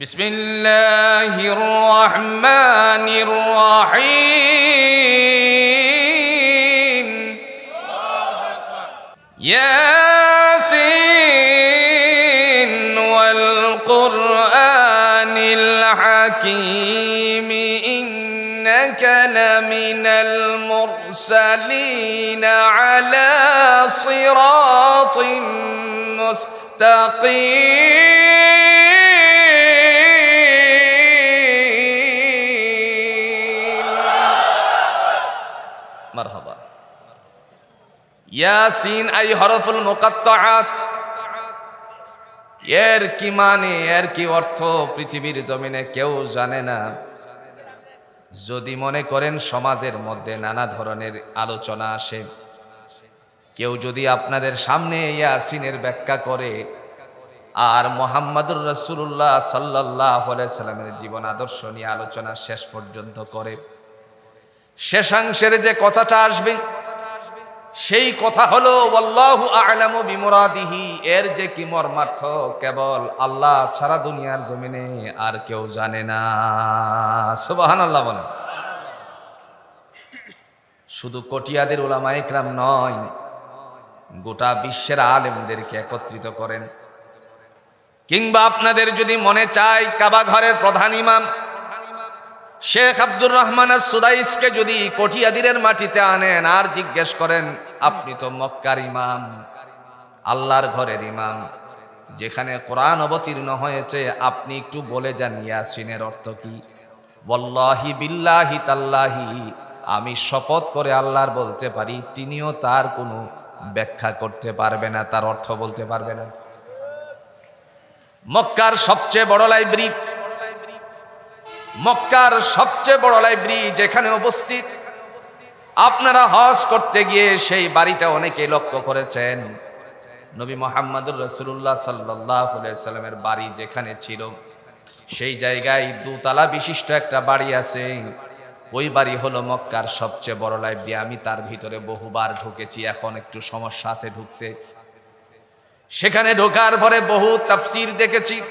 بسم الله الرحمن الرحيم ياسين والقرآن الحكيم إنك لمن المرسلين على صراط مستقيم Yasin I হরফুল মুকাত্তাআত। এর কি মানে এর কি অর্থ পৃথিবীর জমিনে কেউ জানে না। যদি মনে করেন সমাজের মধ্যে নানা ধরনের আলোচনা আসে। কেউ যদি আপনাদের সামনে ইয়াসিনের ব্যাখ্যা করে, আর মোহাম্মদুর রসুল্লাহ সাল্লাহ সাল্লামের জীবন আদর্শ নিয়ে আলোচনা শেষ পর্যন্ত করে, শেষাংশের যে কথাটা আসবে সেই কথা হলো, ওয়াল্লাহু আ'লামু বিমুরাদিহি। এর যে কি মর্মার্থ? কেবল আল্লাহ ছাড়া দুনিয়ার জমিনে আর কেউ জানে না। সুবহানাল্লাহ বলেন। শুধু কটিয়াদের ওলামা ইকরাম নয়, গোটা বিশ্বের আলেমদেরকে একত্রিত করেন। কিংবা আপনাদের যদি মনে চায়, কাবা ঘরের প্রধান ইমাম শেখ আব্দুর রহমান সুদাইসকে যদি কঠিয়াদিরের মাটিতে আনেন, আর জিজ্ঞেস করেন, আপনি তো মক্কার ইমাম, আল্লাহর ঘরের ইমাম। যেখানে কোরআন অবতীর্ণ হয়েছে, আপনি একটু বলে যান ইয়াসিনের অর্থ কি? বল্লাহি বিল্লাহি তাল্লাহি, আমি শপথ করে আল্লাহর বলতে পারি, তিনিও তার কোনো ব্যাখ্যা করতে পারবে না, তার অর্থ বলতে পারবে না। মক্কার সবচেয়ে বড় লাইব্রেরি মক্কার সবচেয়ে বড় লাইব্রেরি যেখানে উপস্থিত। আপনারা হজ করতে গিয়ে সেই বাড়িটা অনেকে লক্ষ্য করেছেন। নবী মোহাম্মদুর রসুল্লাহ সাল্লাহ সাল্লামের বাড়ি যেখানে ছিল, সেই জায়গায় দুতলা বিশিষ্ট একটা বাড়ি আছে। ওই বাড়ি হলো মক্কার সবচেয়ে বড় লাইব্রেরি। আমি তার ভিতরে বহুবার ঢুকেছি, এখন একটু সমস্যা আছে ঢুকতে। সেখানে ঢোকার পরে বহু তাফসির দেখেছি।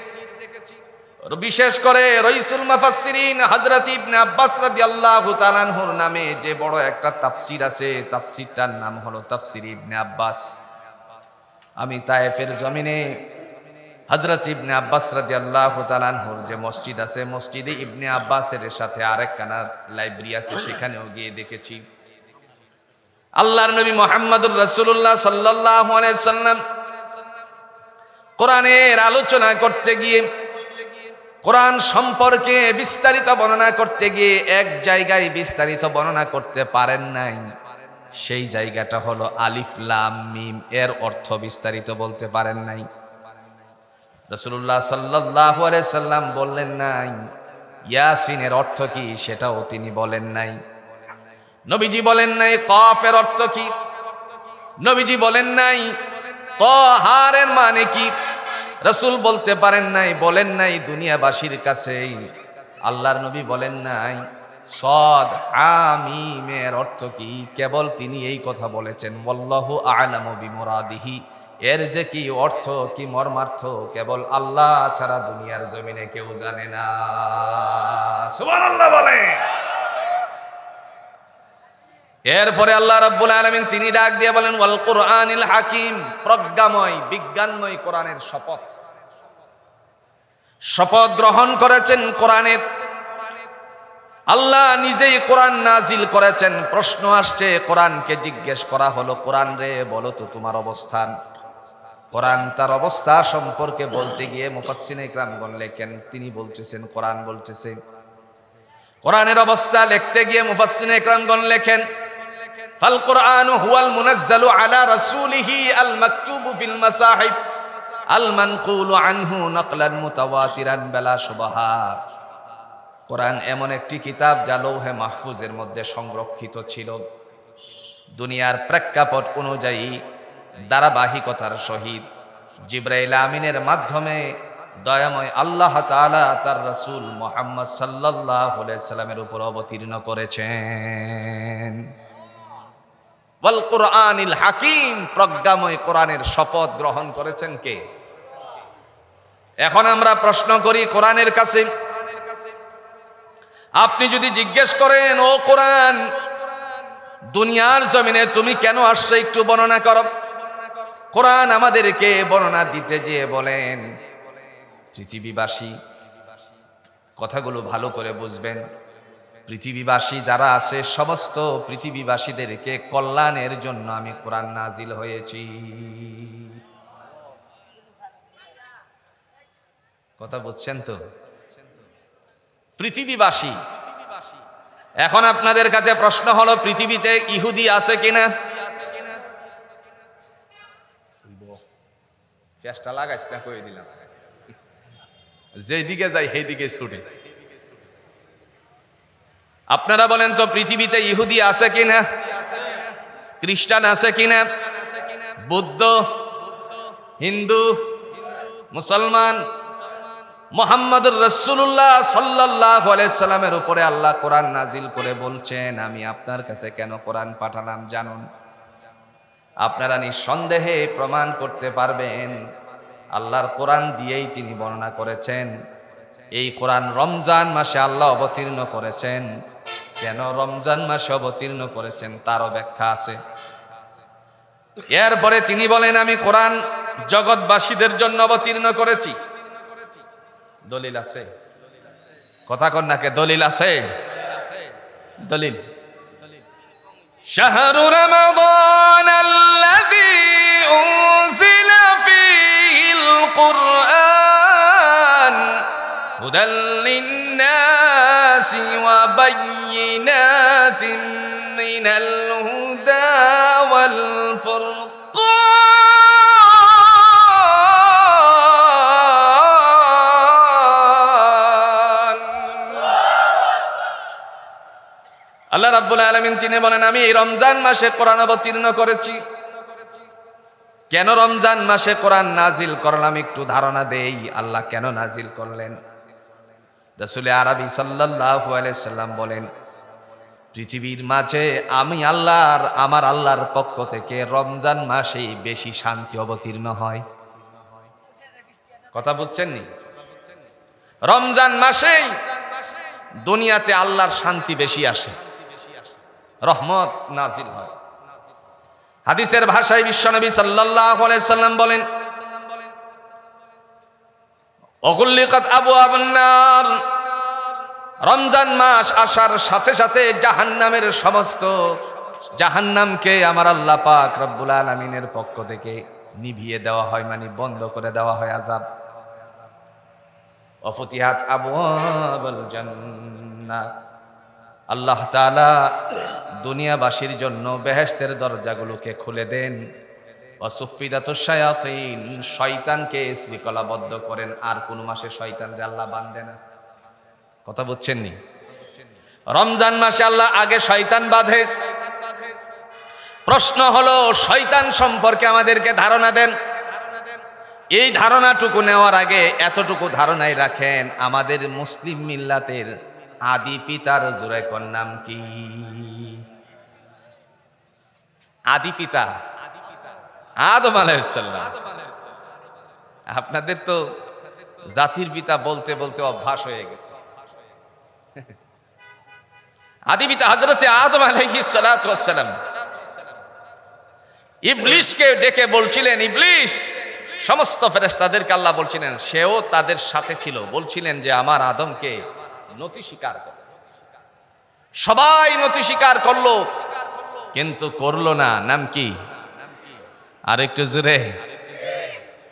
বিশেষ করে রইসুল মাফাসসিরিন হযরত ইবনে আব্বাস রাদিয়াল্লাহু তাআলার নামে যে বড় একটা তাফসির আছে, তাফসিরটার নাম হলো তাফসির ইবনে আব্বাস। আমি তায়েফের জমিনে হযরত ইবনে আব্বাস রাদিয়াল্লাহু তাআলার যে মসজিদ আছে, মসজিদে ইবনে আব্বাসের সাথে আরেকখানা লাইব্রেরি আছে, সেখানেও গিয়ে দেখেছি। আল্লাহর নবী মুহাম্মদুর রাসূলুল্লাহ সাল্লাল্লাহু আলাইহি সাল্লাম কোরআনের আলোচনা করতে গিয়ে কোরআন সম্পর্কে বিস্তারিত বর্ণনা করতে গিয়ে এক জায়গায় বিস্তারিত বর্ণনা করতে পারেন নাই। সেই জায়গাটা হলো আলিফ, লাম, মিম এর অর্থ বিস্তারিত বলতে পারেন নাই। রসুল্লাহ সাল্লাহ সাল্লাম বললেন নাই। ইয়াসিনের অর্থ কি সেটাও তিনি বলেন নাই। নবীজি বলেন নাই কফের অর্থ কি? নবীজি বলেন নাই ক হারের মানে কি? রসুল বলতে পারেন নাই, বলেন নাই দুনিয়াবাসীর কাছে আল্লাহর নবী বলেন নাই, সদ আমিমের অর্থ কি? কেবল তিনি এই কথা বলেছেন বল্লাহ আলাম বিমরাদিহি। এর যে কি অর্থ, কি মর্মার্থ, কেবল আল্লাহ ছাড়া দুনিয়ার জমিনে কেউ জানে না। সুবহানাল্লাহ বলে এরপরে আল্লাহ রাব্বুল আলামিন তিনি ডাক দিয়ে বলেন, ওয়াল কোরআনিল হাকিম প্রজ্ঞাময়, বিজ্ঞানময় কোরআনের শপথ। শপথ গ্রহণ করেছেন কোরআনের। আল্লাহ নিজেই কোরআন নাজিল করেছেন। প্রশ্ন আসছে, কোরআনকে জিজ্ঞেস করা হলো, কোরআন রে, বলো তো তোমার অবস্থান। কোরআন তার অবস্থা সম্পর্কে বলতে গিয়ে মুফাসসিন ইকরামগণ লেখেন। তিনি বলতেছেন, কোরআন বলতেছে। কোরআনের অবস্থা লিখতে গিয়ে মুফাসসিন ইকরামগণ লেখেন। ফাল কোরআন হুয়াল মুনাজ্জালু আলা রাসূলিহি আল মাকতুবু ফিল মাসাহিব। আল মানকুলু আনহু নকলান মুতাওয়াতিরান বেলা সুবাহা কোরআন এমন একটি কিতাব যা লৌহে মাহফুজের মধ্যে সংরক্ষিত ছিল। দুনিয়ার প্রেক্ষাপট অনুযায়ী ধারাবাহিকতার সহিত জিব্রাইল আমিনের মাধ্যমে দয়াময় আল্লাহ তাআলা তার রসুল মোহাম্মদ সাল্লাহ সাল্লামের উপর অবতীর্ণ করেছেন। ওয়াল কোরআনিল হাকিম, প্রজ্ঞাময় কোরআনের শপথ গ্রহণ করেছেন কে? এখন আমরা প্রশ্ন করি কোরআনের কাছে। আপনি যদি জিজ্ঞেস করেন, ও কোরআন, দুনিয়ার জমিনে তুমি কেন আসছো একটু বর্ণনা করো। কোরআন আমাদেরকে বর্ণনা দিতে যেয়ে বলেন, পৃথিবীবাসী, কথাগুলো ভালো করে বুঝবেন। পৃথিবীবাসী যারা আছে, সমস্ত পৃথিবীবাসীদেরকে কল্যাণের জন্য আমি কোরআন নাজিল হয়েছি। কথা বুঝছেন তো? পৃথিবীবাসী, এখন আপনাদের কাছে প্রশ্ন হলো, পৃথিবীতে ইহুদি আছে কিনা? চেষ্টা কয়ে দিলাম। যেদিকে যাই সেই দিকে ছুটে। আপনারা বলেন তো পৃথিবীতে ইহুদি আছে কিনা খ্রিস্টান আছে কিনা বুদ্ধ, হিন্দু, মুসলমান, মোহাম্মদুর রসুল্লাহ সাল্লাহ সাল্লামের উপরে আল্লাহ কোরআন নাজিল করে বলছেন, আমি আপনার কাছে কেন কোরআন পাঠালাম জানুন? আপনারা নিঃসন্দেহে প্রমাণ করতে পারবেন, আল্লাহর কোরআন দিয়েই তিনি বর্ণনা করেছেন। এই কোরআন রমজান মাসে আল্লাহ অবতীর্ণ করেছেন। কেন রমজান মাসে অবতীর্ণ করেছেন তারও ব্যাখ্যা আছে এরপরে তিনি বলেন আমি কোরআন জগৎবাসীদের জন্য অবতীর্ণ করেছি দলিল আছে কথা কন্যাকে দলিল আছে দলিল شهر رمضان الذي أنزل فيه القرآن هدى للناس وبينات من الهدى والفرقان আল্লাহ রাব্বুল আলামিন চিনে বলেন আমি এই রমজান মাসে কোরআন অবতীর্ণ করেছি কেন রমজান মাসে কোরআন নাজিল করলাম একটু ধারণা দেই আল্লাহ কেন নাজিল করলেন রসুল আরবি সাল্লাল্লাহু আলাইহি সাল্লাম বলেন, পৃথিবীর মাঝে আমি আল্লাহর, আমার আল্লাহর পক্ষ থেকে রমজান মাসেই বেশি শান্তি অবতীর্ণ হয়। কথা বুঝছেন নি রমজান মাসেই দুনিয়াতে আল্লাহর শান্তি বেশি আসে। রহমত নাজিল হয়। হাদিসের ভাষায় বিশ্বনবী সাল্লাল্লাহু আলাইহি সাল্লাম বলেন অগুল্লিকাত আবু আবন্নার রমজান মাস আসার সাথে সাথে জাহান্নামের সমস্ত জাহান্নামকে আমার আল্লাহ পাক রব্বুল আলামিনের পক্ষ থেকে নিভিয়ে দেওয়া হয় মানে বন্ধ করে দেওয়া হয় আজাব অফতিহাত আবু জান্নাত আল্লাহ তাআলা দুনিয়াবাসীর জন্য বেহেস্তের দরজাগুলোকে খুলে দেন। অসুফিদাত শায়াতিন, শয়তানকে শৃঙ্খলাবদ্ধ করেন, আর কোন মাসে শয়তানরে আল্লাহ বাঁধে না। কথা বুঝছেন নি? রমজান মাসে আল্লাহ আগে শয়তান বাঁধে। প্রশ্ন হলো, শয়তান সম্পর্কে আমাদেরকে ধারণা দেন। এই ধারণাটুকু নেওয়ার আগে এতটুকু ধারণাই রাখেন, আমাদের মুসলিম মিল্লাতের আদি পিতার জোরেকর নাম কি? আদি পিতা আদম আলাইসাল্লাম আপনাদের তো জাতির পিতা বলতে বলতে অভ্যাস হয়ে গেছে। আদি পিতা হজরতে আদম আলাইহিস সালাম ইবলিশকে ডেকে বলছিলেন, ইবলিশ, সমস্ত ফেরেশতাদেরকে আল্লাহ বলছিলেন, সেও তাদের সাথে ছিল। বলছিলেন যে, আমার আদমকে নতি স্বীকার কর। সবাই নতি স্বীকার করল, কিন্তু করল না। নাম কি? আর একটু জোরে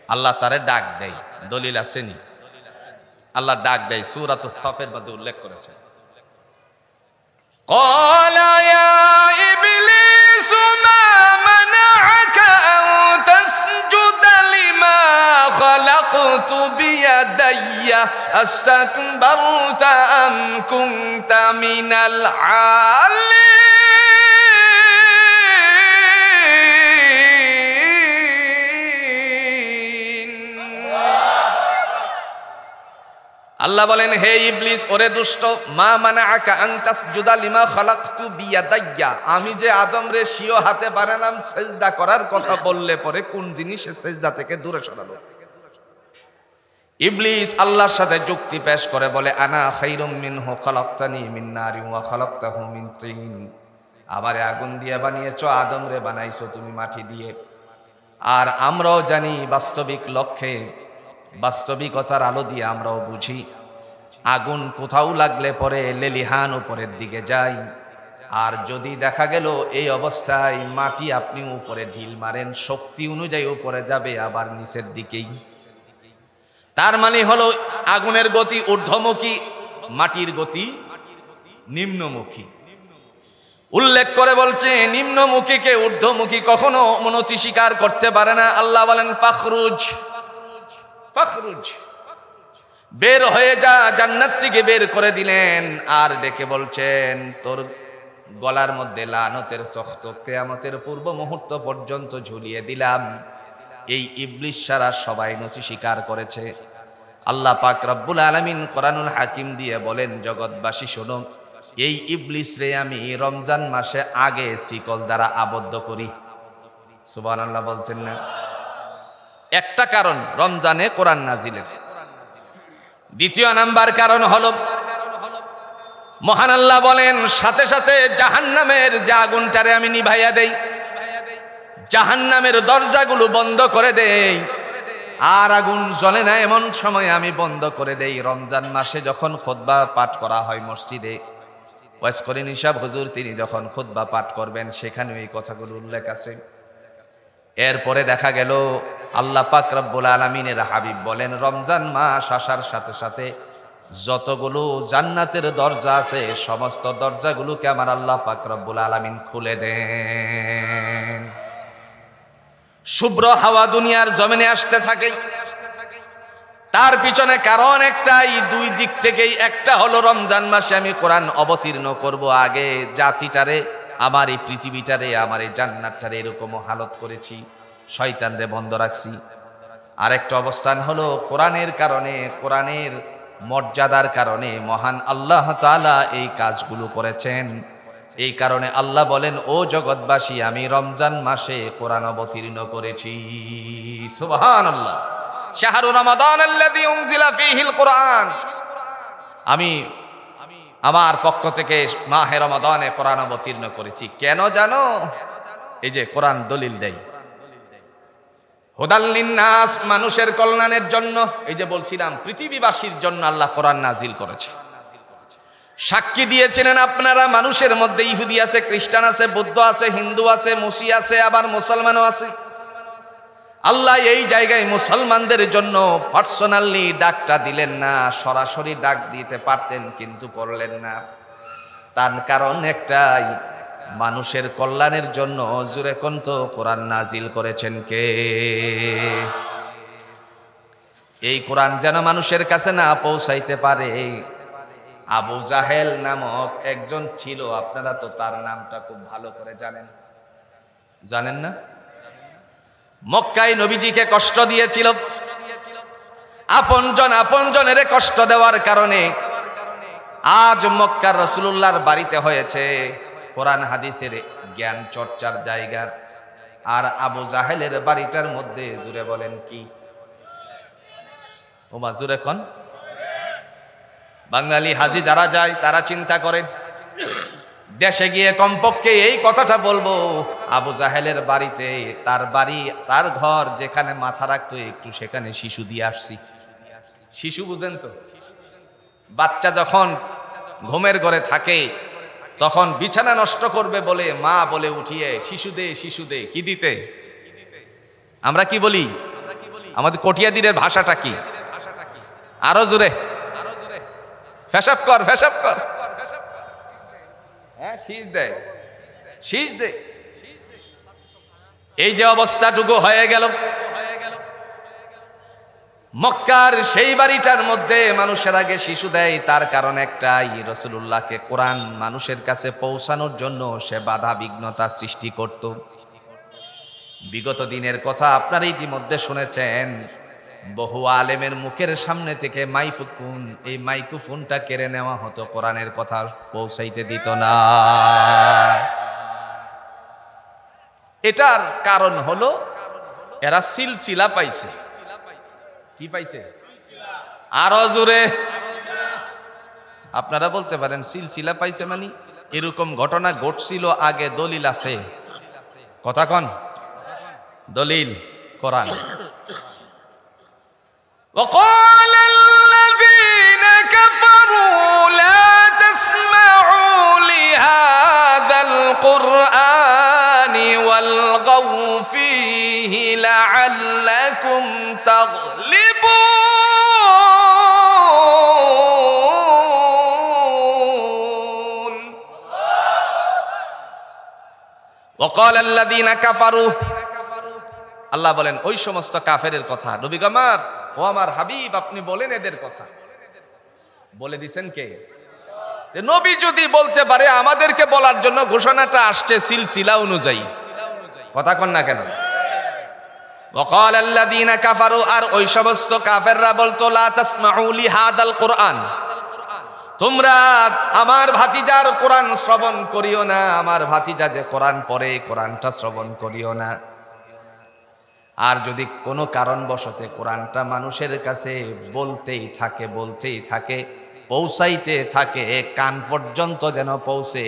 আল্লাহ তারে ডাক দেয় দলিল আসেনি আল্লাহ ডাক দেয় সুরাত সফের মধ্যে উল্লেখ করেছে قال يا إبليس ما منعك أن تسجد لما خلقت بيدي أستكبرت أم كنت من العالين আল্লাহ বলেন, হে ইবলিস, ওরে দুষ্ট, মা মানে আকা আংতাস জুদা লিমা খালাকতু বিয়াদাইয়া। আমি যে আদম রে সিও হাতে বানালাম, সেজদা করার কথা বললে পরে কোন জিনিস সেজদা থেকে দূরে সরালো? ইবলিস আল্লাহর সাথে যুক্তি পেশ করে, বলে, আনা খাইরুম মিনহু খালাকতানি মিন নারি ওয়া খালাকতাহু মিন তিন। আমারে আগুন দিয়ে বানিয়েছো আদম রে বানাইছো তুমি মাটি দিয়ে। আর আমরাও জানি বাস্তবিক লক্ষ্যে বাস্তবিকতার আলো দিয়ে আমরাও বুঝি, আগুন কোথাও লাগলে পরে লেলিহান উপরের দিকে যায় আর যদি দেখা গেল এই অবস্থায় মাটি আপনি উপরে ঢিল মারেন, শক্তি অনুযায়ী উপরে যাবে আবার নিচের দিকেই। তার মানে হলো আগুনের গতি ঊর্ধ্বমুখী, মাটির গতি নিম্নমুখী। উল্লেখ করে বলছে, নিম্নমুখীকে ঊর্ধ্বমুখী কখনো মনতি স্বীকার করতে পারে না। আল্লাহ বলেন, ফাখরুজ। ফাখরুজ। বের হয়ে যা, জান্নাত থেকে বের করে দিলেন। আর ডেকে বলছেন, তোর গলার মধ্যে লানতের তখ্ত কেয়ামতের পূর্ব মুহূর্ত পর্যন্ত ঝুলিয়ে দিলাম। এই ইবলিশ সারা সবাই নথি স্বীকার করেছে। আল্লাহ পাক রব্বুল আলমিন কোরআনুল হাকিম দিয়ে বলেন, জগৎবাসী, শোনো, এই ইবলিস রে আমি রমজান মাসে আগে শ্রীকল দ্বারা আবদ্ধ করি। সুবান আল্লাহ বলছেন না। একটা কারণ, রমজানে কোরআন নাজিলের দ্বিতীয় নাম্বার কারণ হল, মহান আল্লাহ বলেন, সাথে সাথে জাহান্নামের যে আগুনটারে আমি নিভাইয়া দেই, জাহান্নামের দরজাগুলো বন্ধ করে দেই, আর আগুন জ্বলে না এমন সময় আমি বন্ধ করে দেই। রমজান মাসে যখন খোদবা পাঠ করা হয় মসজিদে ওয়াস করে নিশাব হুজুর তিনি যখন খুতবা পাঠ করবেন সেখানে এই কথাগুলো উল্লেখ আছে। এরপরে দেখা গেল আল্লাহ পাক রব্বুল আলমিনের হাবিব বলেন, রমজান মাস আসার সাথে সাথে যতগুলো জান্নাতের দরজা আছে, সমস্ত দরজাগুলোকে আমার আল্লাহ পাক রব্বুল আলমিন খুলে দেন। শুভ্র হাওয়া দুনিয়ার জমিনে আসতে থাকে। তার পিছনে কারণ একটাই, দুই দিক থেকেই একটা হলো রমজান মাসে আমি কোরআন অবতীর্ণ করব আগে জাতিটারে আমার এই পৃথিবীটারে, আমার এই জান্নাতটারে এরকমও হালত করেছি, শয়তানরে বন্ধ রাখছি। আরেকটা অবস্থান হলো কোরআনের কারণে, কোরআনের মর্যাদার কারণে মহান আল্লাহ তাআলা এই কাজগুলো করেছেন। এই কারণে আল্লাহ বলেন, ও জগৎবাসী, আমি রমজান মাসে কোরআন অবতীর্ণ করেছি। সুবহানাল্লাহ। শাহরু রমাদান আল্লাযী উনজিলা ফীহিল কোরআন। আমি আমার পক্ষ থেকে মাহে রমাদানে কোরআন অবতীর্ণ করেছি। কেন জানো? এই যে কোরআন দলিল দেয়। হোদাল্লিন নাস মানুষের কল্যাণের জন্য। এই যে বলছিলাম, পৃথিবীবাসীর জন্য আল্লাহ কোরআন নাজিল করেছে। সাক্ষী দিয়েছিলেন আপনারা, মানুষের মধ্যে ইহুদি আছে, খ্রিস্টান আছে, বৌদ্ধ আছে, হিন্দু আছে, মুসি আছে, আবার মুসলমানও আছে। আল্লাহ এই জায়গায় মুসলমানদের জন্য পার্সোনালি ডাকটা দিলেন না, সরাসরি ডাক দিতে পারতেন কিন্তু করলেন না। তার কারণ একটাই, মানুষের কল্যাণের জন্য জুরে কন্ত কোরআন নাজিল করেছেন কে? এই কোরআন যেন মানুষের কাছে না পৌঁছাইতে পারে। আবু জাহেল নামক একজন ছিল, আপনারা তো তার নামটা খুব ভালো করে জানেন। জানেন না? মক্কায় নবীজিকে কষ্ট দিয়েছিল। আপনজন আপনজনের কষ্ট দেওয়ার কারণে আজ মক্কার রসুল্লাহর বাড়িতে হয়েছে। কোরআন হাদিসের জ্ঞান চর্চার জায়গা। আর আবু জাহেলের বাড়িটার মধ্যে জুড়ে বলেন কি? ওমা জুড়ে কন? বাঙালি হাজি যারা যায়, তারা চিন্তা করে দেশে গিয়ে কমপক্ষে এই কথাটা বলব। আবু জাহেলের বাড়িতে তার বাড়ি, তার ঘর যেখানে মাথা রাখতো, একটু সেখানে শিশু দিয়ে আসছি। শিশু বুঝেন তো? বাচ্চা যখন ঘুমের ঘরে থাকে, তখন বিছানা নষ্ট করবে বলে মা বলে উঠিয়ে, শিশু দে শিশু দে, কি দিতে? আমরা কি বলি? আমাদের কটিয়াদিরের ভাষাটা কি? আরও জোরে। ফেসাব কর ফেসাব কর। হ্যাঁ দেয় এই যে অবস্থাটুকু হয়ে গেল। মক্কার সেই বাড়িটার মধ্যে মানুষের আগে শিশু দেয়, তার কারণ একটাই রসুল্লাহকে কোরআন মানুষের কাছে পৌঁছানোর জন্য সে বাধা বিঘ্নতা সৃষ্টি করত। বিগত দিনের কথা আপনারা ইতিমধ্যে শুনেছেন। বহু আলেমের মুখের সামনে থেকে মাইফুকুন, এই মাইক্রোফোনটা কেড়ে নেওয়া হতো কোরআনের কথা পৌঁছাইতে দিত না। এটার কারণ হলো, এরা সিলসিলা পাইছে। কি পাইছে? আরও জোরে। আপনারা বলতে পারেন, সিলসিলা পাইছে মানে? এরকম ঘটনা ঘটছিল আগে, দলিল আছে। কথা কন। দলিল, কোরআন। وقال الذين كفروا لا تسمعوا لهذا القرآن والغوا فيه لعلكم تغلبون وقال الذين كفروا আল্লাহ বলেন ওই সমস্ত কাফেরের কথা নবী আমার ও আমার হাবিব আপনি বলেন এদের কথা বলে দিছেন কে যে নবী যদি বলতে পারে আমাদেরকে বলার জন্য ঘোষণাটা আসছে সিলসিলা অনুযায়ী কথা কন না কেন وقال الذين كفروا আর ওই সমস্ত কাফেররা বলতো লা তাসমাউ লিহাদাল কোরআন তোমরা আমার ভাতিজার কোরআন শ্রবণ করিও না আমার ভাতিজা যে কোরআন পড়ে কোরআনটা শ্রবণ করিও না আর যদি কোনো কারণবশতে কোরআনটা মানুষের কাছে বলতেই থাকে বলতেই থাকে, পৌঁছাইতে থাকে, কান পর্যন্ত যেন পৌঁছে,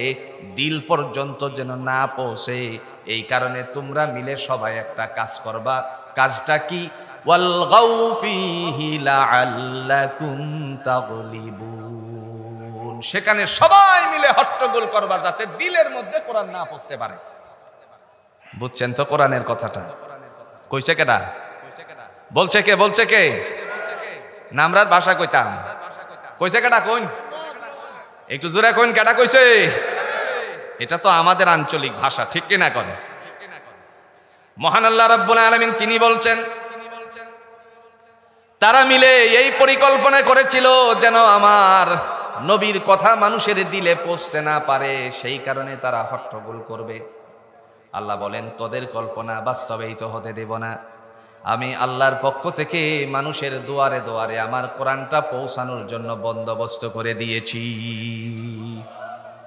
দিল পর্যন্ত যেন না পৌঁছে, এই কারণে তোমরা মিলে সবাই একটা কাজ করবা। কাজটা কি? সেখানে সবাই মিলে হট্টগোল করবা যাতে দিলের মধ্যে কোরআন না পৌঁছতে পারে। বুঝছেন তো কোরআনের কথাটা? কইছে কেডা? বলছে কে বলছে কে? নামরার ভাষা কইতাম। কইছে কেডা কইন? একটু জোরে কইন, কেডা কইছে? এটা তো আমাদের আঞ্চলিক ভাষা, ঠিক কিনা কন? মহান আল্লাহ রাব্বুল আলামিন তিনি বলছেন, তারা মিলে এই পরিকল্পনা করেছিল যেন আমার নবীর কথা মানুষের দিলে পৌঁছতে না পারে, সেই কারণে তারা হট্টগোল করবে। আল্লাহ বলেন, তোদের কল্পনা বাস্তবায়িত হতে দেব না। আমি আল্লাহর পক্ষ থেকে মানুষের দুয়ারে দুয়ারে আমার কোরআনটা পৌঁছানোর জন্য বন্দোবস্ত করে দিয়েছি।